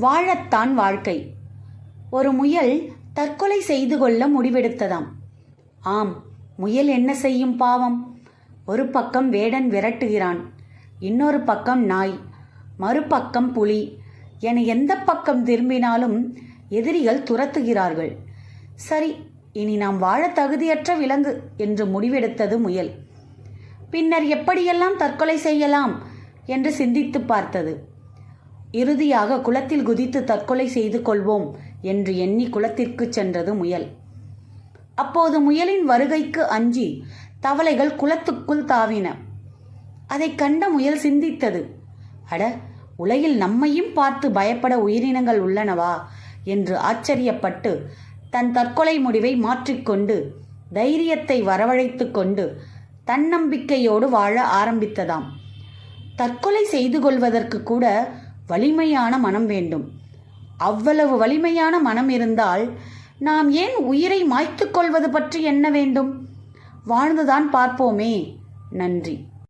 வாழத்தான் வாழ்க்கை. ஒரு முயல் தற்கொலை செய்து கொள்ள முடிவெடுத்ததாம். ஆம் முயல் என்ன செய்யும் பாவம்? ஒரு பக்கம் வேடன் விரட்டுகிறான் இன்னொரு பக்கம் நாய் மறுபக்கம் புலி என எந்த பக்கம் திரும்பினாலும் எதிரிகள் துரத்துகிறார்கள். சரி இனி நாம் வாழ தகுதியற்ற விலங்கு என்று முடிவெடுத்தது முயல். பின்னர் எப்படியெல்லாம் தற்கொலை செய்யலாம் என்று சிந்தித்து பார்த்தது. இறுதியாக குளத்தில் குதித்து தற்கொலை செய்து கொள்வோம் என்று எண்ணி குளத்திற்கு சென்றது முயல். அப்போது முயலின் வருகைக்கு அஞ்சி தவளைகள் குளத்துக்குள் தாவின. அதைக் கண்ட முயல் சிந்தித்தது. அட உலகில் நம்மையும் பார்த்து பயப்பட உயிரினங்கள் உள்ளனவா என்று ஆச்சரியப்பட்டு தன் தற்கொலை முடிவை மாற்றிக்கொண்டு தைரியத்தை வரவழைத்து கொண்டு தன்னம்பிக்கையோடு வாழ ஆரம்பித்ததாம். தற்கொலை செய்து கொள்வதற்கு கூட வலிமையான மனம் வேண்டும். அவ்வளவு வலிமையான மனம் இருந்தால் நாம் ஏன் உயிரை மாய்த்துக்கொள்வது பற்றி என்ன வேண்டும்? வாழ்ந்துதான் பார்ப்போமே. நன்றி.